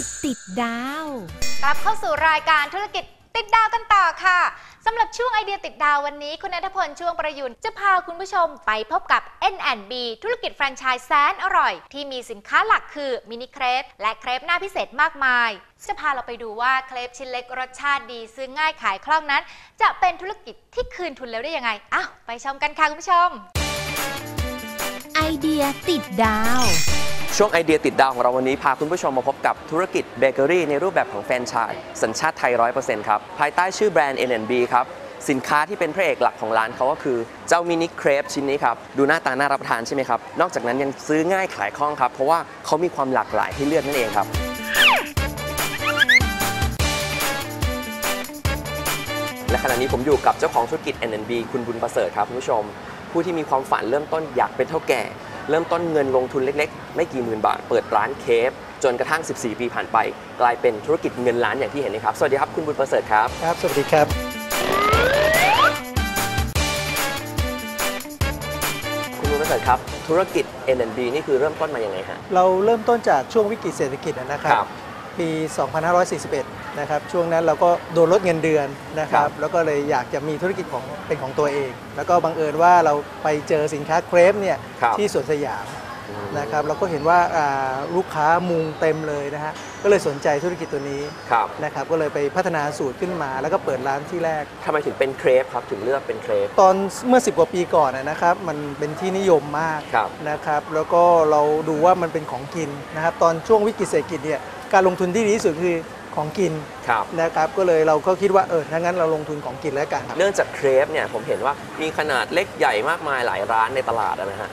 กิจติดดาวกลับเข้าสู่รายการธุรกิจติดดาวกันต่อค่ะสำหรับช่วงไอเดียติดดาววันนี้ คุณนัทพลช่วงประยุนจะพาคุณผู้ชมไปพบกับ N&B ธุรกิจแฟรนไชส์แสนอร่อย ที่มีสินค้าหลักคือมินิเครปและเครปหน้าพิเศษมากมาย จะพาเราไปดูว่าเครปชิ้นเล็กรสชาติดีซื้อง่ายขายคล่องนั้น จะเป็นธุรกิจที่คืนทุนแล้วได้ยังไงอ้าวไปชมกันค่ะคุณผู้ชม ไอเดียติดดาว ช่วงไอเดียติดดาวของเราวันนี้พาคุณผู้ชมมาพบกับธุรกิจเบเกอรี่ในรูปแบบของแฟรนไชส์สัญชาติไทย 100%ครับ ภายใต้ชื่อแบรนด์ N&B ครับ สินค้าที่เป็นพระเอกหลักของร้านเขาก็คือ เจ้ามินิเครปชิ้นนี้ครับ ดูหน้าตาน่ารับประทานใช่ไหมครับ นอกจากนั้นยังซื้อง่ายขายคล่องครับ เพราะว่าเขามีความหลากหลายให้เลือกนั่นเองครับและขณะนี้ผมอยู่กับเจ้าของธุรกิจ N&B คุณบุญประเสริฐครับคุณผู้ชม ผู้ที่มีความฝันเริ่มต้นอยากเป็นเท่าแก่ เริ่มต้นเงินลงทุนเล็กๆ ไม่กี่หมื่นบาท เปิดร้านเคฟจนกระทั่ง 14 ปีผ่านไป กลายเป็นธุรกิจเงินล้านอย่างที่เห็นนะครับ สวัสดีครับคุณบุญประเสริฐครับ ครับ สวัสดีครับ คุณบุญประเสริฐครับ ธุรกิจ N&B นี่คือเริ่มต้นมายังไงฮะ เราเริ่มต้นจากช่วงวิกฤตเศรษฐกิจนะครัครับบปี 2541 นะครับช่วงนั้นเราก็โดนลดเงินเดือนนะคครัรับบแล้วก็เลยอยากจะมีธุรกิจของเป็นของตัวเอง แล้วก็บังเอิญว่าเราไปเจอสินค้าเครปเนี่ยครับที่สวนสยามนะครับเราก็เห็นว่าอ่าลูกค้ามุงเต็มเลยนะฮะก็เลยสนใจธุรกิจตัวนี้ครับนะครับก็เลยไปพัฒนาสูตรขึ้นมา แล้วก็เปิดร้านที่แรกทำไมถึงเป็นเครปครับถึงเลือกเป็นเครปตอนเมื่อ 10 กว่าปีก่อนนะนะครับมันเป็นที่นิยมมากครับนะครับแล้วก็เราดูว่ามันเป็นของกินนะครับตอนช่วงวิกฤตเศรษฐกิจเนี่ยการลงทุนที่ดีที่สุดคือ ของกินครับ นะครับ ก็เลยเราก็คิดว่าเออถ้างั้นเราลงทุนของกินแล้วกันครับ เนื่องจากเครปเนี่ยผมเห็นว่ามีขนาดเล็กใหญ่มากมายหลายร้านในตลาดนะฮะ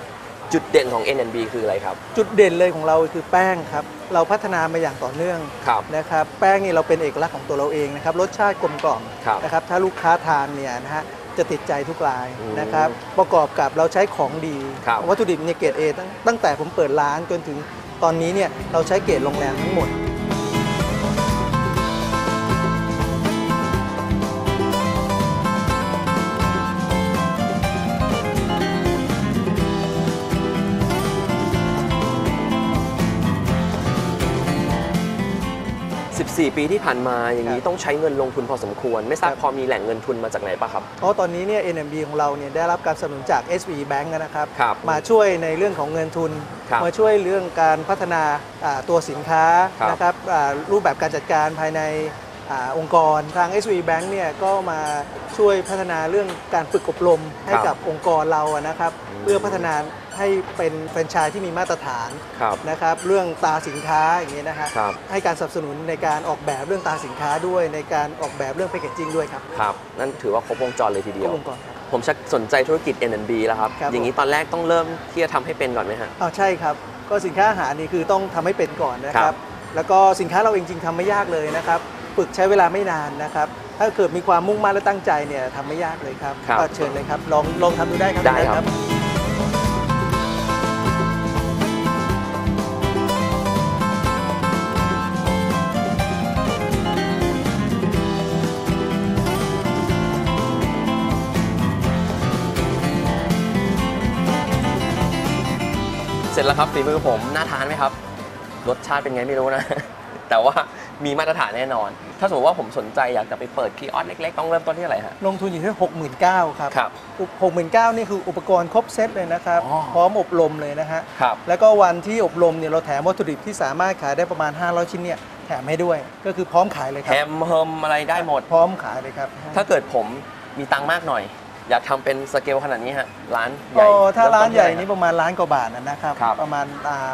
จุดเด่นของ N&B คืออะไรครับ จุดเด่นเลยของเราคือแป้งครับ เราพัฒนามาอย่างต่อเนื่องครับ นะครับ แป้งนี่เราเป็นเอกลักษณ์ของตัวเราเองนะครับ รสชาติกลมกล่อมครับ นะครับ ถ้าลูกค้าทานเนี่ยนะฮะ จะติดใจทุกรายอืมนะครับ ประกอบกับเราใช้ของดี ครับ วัตถุดิบเนี่ยเกรดเอตั้งตั้งแต่ผมเปิดร้านจนถึงตอนนี้เนี่ยเราใช้เกรดโรงแรมทั้งหมด 14 ปีที่ผ่านมาอย่างนี้ครับต้องใช้เงินลงทุนพอสมควร ไม่ทราบครับพอมีแหล่งเงินทุนมาจากไหนปะครับเพราะตอนนี้เนี่ย NMB ของเราเนี่ยได้รับการสนับสนุนจาก SB Bank นะครับครับมาช่วยในเรื่องของเงินทุนครับมาช่วยเรื่องการพัฒนาอ่าตัวสินค้าครับนะครับอ่ารูปแบบการจัดการภายในอาองค์กรทาง SB Bank เนี่ยก็มาช่วยพัฒนาเรื่องการฝึกอบรมให้ครับกับองค์กรเราอะนะครับอืมเพื่อพัฒนา ให้เป็นแฟรนไชส์ที่มีมาตรฐานครับนะครับเรื่องตาสินค้าอย่างนี้ยนะฮะครับ ให้การสนับสนุนในการออกแบบเรื่องตาสินค้าด้วย ในการออกแบบเรื่องแพคเกจจิ้งด้วยครับครับ นั่นถือว่าครบวงจรเลยทีเดีก็ยวองค์กรครับ ผมชักสนใจธุรกิจ N&B แล้วครับ ครับอย่างนี้ตอนแรกต้องเริ่มที่จะทำให้เป็นก่อนไหมฮะอ๋อใช่ครับ ก็สินค้าอาหารนี่คือต้องทำให้เป็นก่อนนะคครัรับ บ แล้วก็สินค้าเราเองจริงทำไม่ยากเลยนะครับฝึกใช้เวลาไม่นานนะครับ ถ้าเกิดมีความมุ่งมั่นและตั้งใจเนี่ยทำไม่ยากเลยครับครับก็เชิญเลยครับ ลองลองทำดูได้ครับได้ครับเสร็จแล้วครับฝีมือผมน่าทานไหมครับ รสชาติเป็นไงไม่รู้นะ แต่ว่ามีมาตรฐานแน่นอน ถ้าสมมติว่าผมสนใจอยากจะไปเปิดคีออสเล็กๆ ต้องเริ่มต้นที่อะไรฮะ ลงทุนอยู่ที่ 69,000ครับครับ69,000นี่คืออุปกรณ์ครบเซตเลยนะครับ อ๋อ พร้อมอบรมเลยนะฮะ ครับ แล้วก็วันที่อบรมเนี่ยเราแถมวัตถุดิบที่สามารถขายได้ประมาณ 500 ชิ้นเนี่ยแถมให้ด้วย ก็คือพร้อมขายเลยคแฮรับ มเฮิมอะไรได้หมด พร้อมขายเลยครับ ถ้าเกิดผมมีตังค์มากหน่อย อยากทำเป็นสเกลขนาดนี้ฮะร้านใหญ่ก็ถ้าร้านใหญ่เมต้นี่ที่ประมาณล้านกว่าบาทนะครับ ครับประมาณ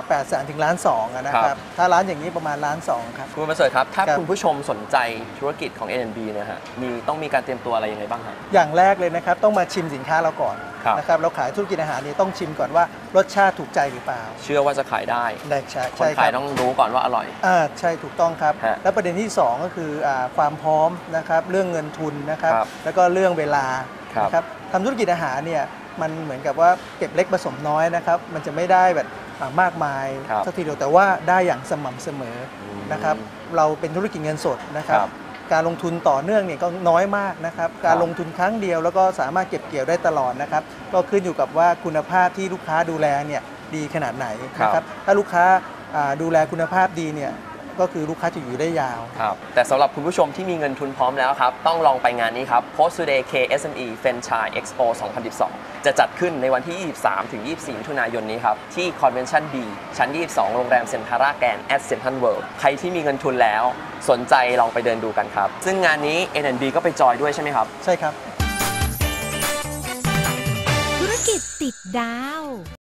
แปดแสนถึงล้านสองอะนะคครัรับ บ ถ้าร้านอย่างนี้ประมาณล้านสองครับคุณประเสริฐครับ ถ้าครับ คุณผู้ชมสนใจธุรกิจของ N&B เนี่ยฮะมีต้องมีการเตรียมตัวอะไรยังไงบ้างฮะ อย่างแรกเลยนะครับ ต้องมาชิมสินค้าเราก่อนครับ นะครับเราขายธุรกิจอาหารนี่ต้องชิมก่อนว่ารสชาติถูกใจหรือเปล่าเชื่อว่าจะขายได้ ได้ใช่คนใช่คขายรับต้องรู้ก่อนว่าอร่อย อ่าใช่ถูกต้องครับ ฮะและประเด็นที่2ก็คืออาความพร้อมนะครับเรื่องเงินทุนนะครับ ครับแล้วก็เรื่องเวลา ครับนะครับทำธุรกิจอาหารเนี่ยมันเหมือนกับว่าเก็บเล็กผสมน้อยนะครับ มันจะไม่ได้แบบอ่ามากมายครับสักทีเดียวแต่ว่าได้อย่างสม่ำเสมออมนะครับ เราเป็นธุรกิจเงินสดนะครับ ครับการลงทุนต่อเนื่องเนี่ยก็น้อยมากนะครับ การครับลงทุนครั้งเดียวแล้วก็สามารถเก็บเกี่ยวได้ตลอดนะครับ ก็ขึ้นอยู่กับว่าคุณภาพที่ลูกค้าดูแลเนี่ยดีขนาดไหนนะครับ ถ้าลูกค้าอ่าดูแลคุณภาพดีเนี่ย ก็คือลูกค้าจะอยู่ได้ยาว ครับแต่สำหรับคุณผู้ชมที่มีเงินทุนพร้อมแล้วครับ ต้องลองไปงานนี้ครับ Post Today KSME Franchise Expo 2012 จะจัดขึ้นในวันที่ 23 ถึง 24 มิถุนายนนี้ครับ ที่ Convention B ชั้น 22 โรงแรมเซ็นทาราแกน at Central World ใครที่มีเงินทุนแล้วสนใจลองไปเดินดูกันครับ ซึ่งงานนี้ NNB ก็ไปจอยด้วยใช่ไหมครับ ใช่ครับ ธุรกิจติดดาว